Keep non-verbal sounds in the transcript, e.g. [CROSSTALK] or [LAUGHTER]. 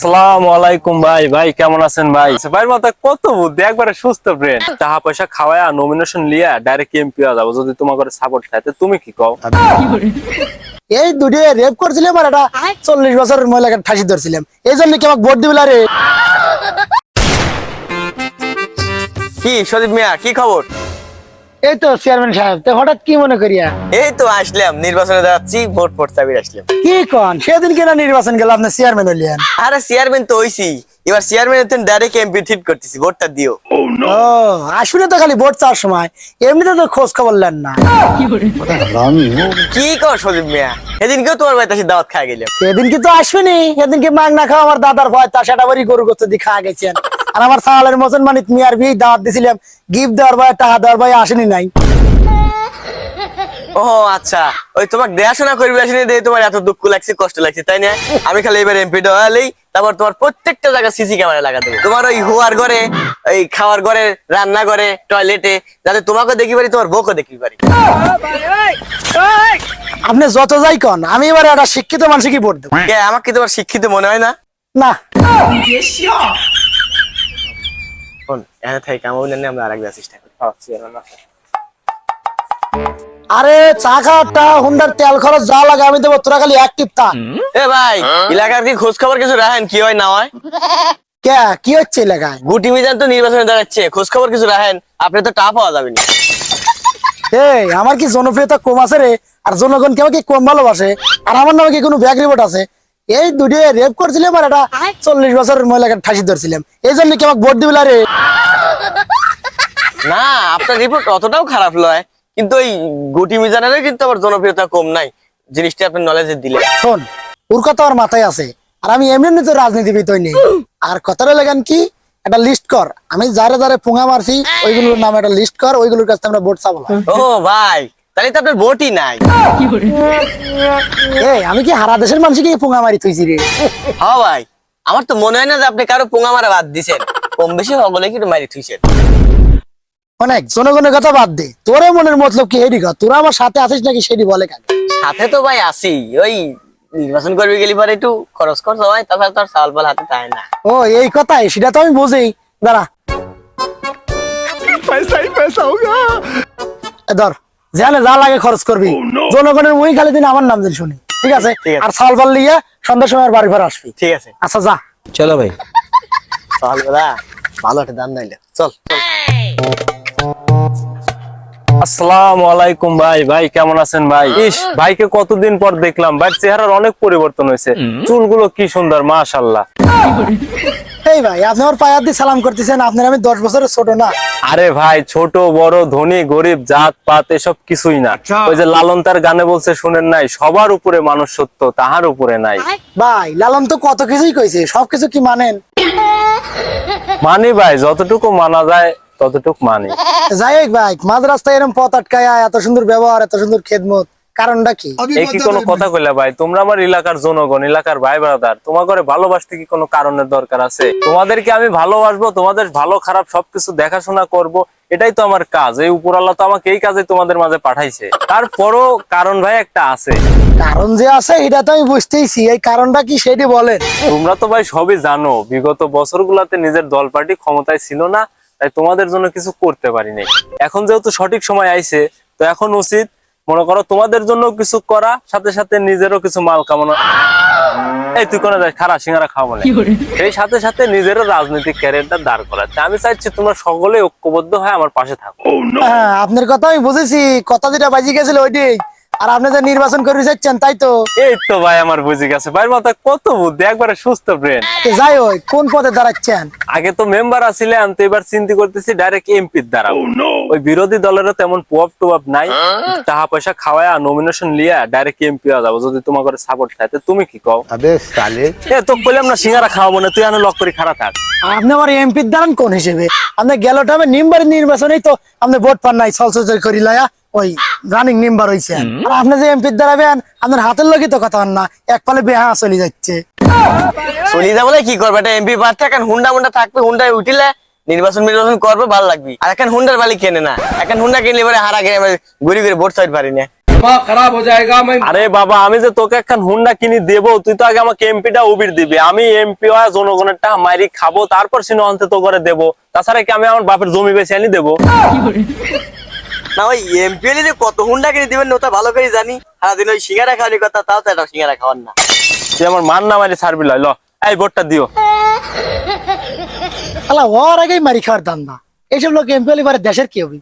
আসসালামু আলাইকুম ভাই। ভাই কেমন আছেন ভাই? ভাইয়ের মাথায় কত বুদ্ধি? একবারে সুস্থ ব্রেন টাকা পয়সা খাওয়ায়া নমিনেশন লিয়া ডাইরেক্ট এমপি হয়ে যাব। যদি তোমার সাপোর্ট থাকে তুমি কি কও? এই দুটি রেপ করছিলাম আর এটা চল্লিশ বছরের মহিলাকে ঠাসি ধরছিলাম। এই জন্য কি আমাকে ভোট দিবিল রে? কি সদীপ মিয়া কি খবর? এই তো চেয়ারম্যান সাহেব তো হঠাৎ কি মনে করিয়া? এই তো আসলাম নির্বাচনে যাচ্ছি ভোট ভোট চাবির আসলাম। কি কন? সেদিন কেনা নির্বাচন গেল আপনি চেয়ারম্যান হলিয়ান আরে চেয়ারম্যান তো হইছি। এবার চেয়ারম্যান ডাইরেক্ট এমপি ঠিক করতেছি ভোটটা দিও। ও আসলে তো খালি ভোট চাওয়ার সময় এমনিতে তো খোঁজ খবর নেন না। কি কর সদীপ মিয়া? সেদিনকেও তোমার বাড়িতে এসে দাওয়াত সেদিন তো আসবেনি সেদিন কি মাগ না খাওয়া আমার দাদার ভয় তা সেটা বাড়ি গরু করতে দিয়ে খাওয়া গেছেন। আর আমার সালের মতন মানে তুমি আর বিয়ে দাওয়াত দিছিলাম গিফট দেওয়ার ভয় টাকা দেওয়ার ভয় আসেনি নাই। ও আচ্ছা। ওই তোমাকে দেখাশোনা করবি আসেনি দেখে তোমার এত দুঃখ লাগছে কষ্ট লাগছে তাই না? আমি খালি এবার এমপি হলেই তারপর তোমার প্রত্যেকটা জায়গা সিসি ক্যামেরা লাগা দেবো। তোমার ওই হুয়ার ঘরে এই খাওয়ার ঘরে রান্না ঘরে টয়লেটে যাতে তোমাকে দেখি পারি তোমার বউকে দেখি পারি। আপনি যত যাই কন আমি এবার একটা শিক্ষিত মানুষকে ভোট দেবো। আমাকে তোমার শিক্ষিত মনে হয় না? না। শোন এখানে থেকে কামাবো না আমরা আরেকবার চেষ্টা করি। আরে চা খাওয়াটা হুন্ডার তেল খরচ যা লাগে আমি দেবো তোরা খালি অ্যাক্টিভ থাক এ ভাই এলাকার কি খোঁজ খবর কিছু রাখেন? কি হয় না হয়? কে? কি হচ্ছে এলাকায়? গুটি মিজান তো নির্বাচনে দাঁড়াচ্ছে খোঁজ খবর কিছু রাখেন? আপনি তো টা পাওয়া যাবে না এই আমার কি জনপ্রিয়তা কম আছে রে? আর জনগণ কেউ কি কম ভালোবাসে? আর আমার নামে কি কোনো ব্যাগ রিপোর্ট আছে? এই দুটি রেপ করছিলাম আর এটা চল্লিশ বছরের মহিলাকে ঠাসি ধরছিলাম। এই জন্য কি আমাকে ভোট দিবিল রে? না আপনার রিপোর্ট অতটাও খারাপ নয়। কিন্তু ওই গুটি মিজানের কিন্তু আবার জনপ্রিয়তা কম নাই জিনিসটা আপনার নলেজে দিলে শোন ওর কথা আমার মাথায় আছে। আর আমি এমনি তো রাজনীতিবিদ নেই আর কথাটা লাগান কি একটা লিস্ট কর। আমি যারে যারে পুঙা মারছি ওইগুলোর নামে একটা লিস্ট কর ওইগুলোর কাছে আমরা ভোট চাবো ও ভাই তাহলে তো আপনার ভোটই নাই। [LAUGHS] এই আমি কি হারা দেশের মানুষকে পুঙা মারি থইছি রে? হ্যাঁ ভাই আমার তো মনে হয় না যে আপনি কারও পোঙা মারা বাদ দিছেন। কম বেশি হবলে কি একটু মারি থুইছেন। অনেক জনগণের কথা বাদ দে। তোরে মনের মতলব কি হেডি কর তোরা আমার সাথে আছিস নাকি সেটি বলে কাকে সাথে তো ভাই আসি ওই নির্বাচন করবে গেলি পরে একটু খরচ খরচ হয় তাছাড়া তো আর চাল পাল হাতে তাই না। ও এই কথাই সেটা তো আমি বুঝি। দাঁড়া। এ ধর যেখানে যা লাগে খরচ করবি। oh, জনগণের মুই খালি দিন আমার নাম শুনি। ঠিক আছে? আর সাল বাল লিয়ে সন্ধ্যার সময় বাড়ি ঘর আসবি। ঠিক আছে। আচ্ছা যা। চলো ভাই। ভালো একটা দাম নাইলে চল আলাইকুম ভাই। ভাই কেমন আছেন ভাই? ইস ভাইকে কতদিন পর দেখলাম। ভাই চেহারার অনেক পরিবর্তন হয়েছে। চুলগুলো কি সুন্দর মাশাল্লাহ [LAUGHS] এই ভাই আপনি আমার পায়ার দিয়ে সালাম করতেছেন আপনার আমি দশ বছরের ছোট না। আরে ভাই ছোট বড় ধনী গরিব জাত পাত এসব কিছুই না। ওই যে লালন তার গানে বলছে শুনেন নাই সবার উপরে মানুষ সত্য তাহার উপরে নাই। ভাই লালন তো কত কিছুই কইছে সবকিছু কি মানেন? মানি ভাই যতটুকু মানা যায় ততটুকু মানি। যাই হোক ভাই মাঝ রাস্তায় এরকম পথ আটকায় এত সুন্দর ব্যবহার এত সুন্দর খেদমত। কারণটা কি? এই কি কোনো কথা কইলা ভাই? তোমরা আমার এলাকার জনগণ এলাকার ভাই ব্রাদার ঘরে ভালোবাসতে কি কোনো কারণের দরকার আছে? তোমাদেরকে আমি ভালোবাসবো তোমাদের ভালো খারাপ সবকিছু দেখাশোনা করব এটাই তো আমার কাজ। এই উপরাল্লা তো আমাকে এই কাজে তোমাদের মাঝে পাঠাইছে। তারপরও কারণ ভাই একটা আছে। কারণ যে আছে এটা তো আমি বুঝতেইছি। এই কারণটা কি সেটি বলেন। তোমরা তো ভাই সবই জানো বিগত বছরগুলোতে নিজের দল পার্টি ক্ষমতায় ছিল না তাই তোমাদের জন্য কিছু করতে পারিনি। এখন যেহেতু সঠিক সময় আইছে তো এখন উচিত মনে করো তোমাদের জন্য কিছু করা সাথে সাথে নিজেরও কিছু মাল কামানো। এই তুই কোনো যাই খারাপ সিঙ্গারা খাওয়াবো না সেই সাথে সাথে নিজেরও রাজনৈতিক ক্যারিয়ারটা দাঁড় করাতে আমি চাইছি তোমরা সকলে ঐক্যবদ্ধ হয়ে আমার পাশে থাকো। হ্যাঁ আপনার কথা আমি বুঝেছি। কথা যেটা বাজি গেছিল ওইটাই আর আপনি যে নির্বাচন করে চাচ্ছেন তাই তো? এই তো ভাই আমার বুঝে গেছে। ভাই মাথায় কত বুদ্ধি একবারে সুস্থ ব্রেন তো যাই হোক কোন পদে দাঁড়াচ্ছেন? আগে তো মেম্বার আছিলাম তো এবার চিন্তা করতেছি ডাইরেক্ট এমপির দ্বারা। ওই বিরোধী দলের তেমন প্রভাব টভাব নাই। হ্যাঁ? টাকা পয়সা খাওয়ায় নমিনেশন লিয়া ডাইরেক্ট এমপি হয়ে যাব। যদি তোমার সাপোর্ট থাকে তুমি কি কও? এ তো বললাম না সিঙ্গারা খাওয়াবো না তুই লক করে খারাপ থাক। নিম্বার তো আপনি ভোট নাই করি লায়া ওই আর যে এমপির আপনার হাতের তো কথা না যাচ্ছে। কি করবে? এটা এমপি থাকেন হুন্ডা মুন্ডা থাকবে হুন্ডায় উঠিলে নির্বাচন নির্বাচন করব ভালো লাগবে। আর এখন হুন্ডার বালি কেনে না। এখন হুন্ডা কিনলে পরে হারা গেলে ঘুরি ঘুরে ভোট সাইড পারি না। আরে বাবা আমি যে তোকে একখান হুন্ডা তুই তো আগে আমাকে এমপিটা উবির দিবি। আমি এমপি মারি খাব তারপর তো করে দেবো। তাছাড়া কি আমি আমার বাপের জমি বেছে আনি দেবো? না ওই কত ভালো করে জানি। সারাদিন ওই কথা তাও তো না। আমার মান না মারি ছাড়বি ল। এই ভোটটা দিও। শালা ওর আগেই মারি খাওয়ার দাম না এইসব লোক এমপি দেশের কি হবে?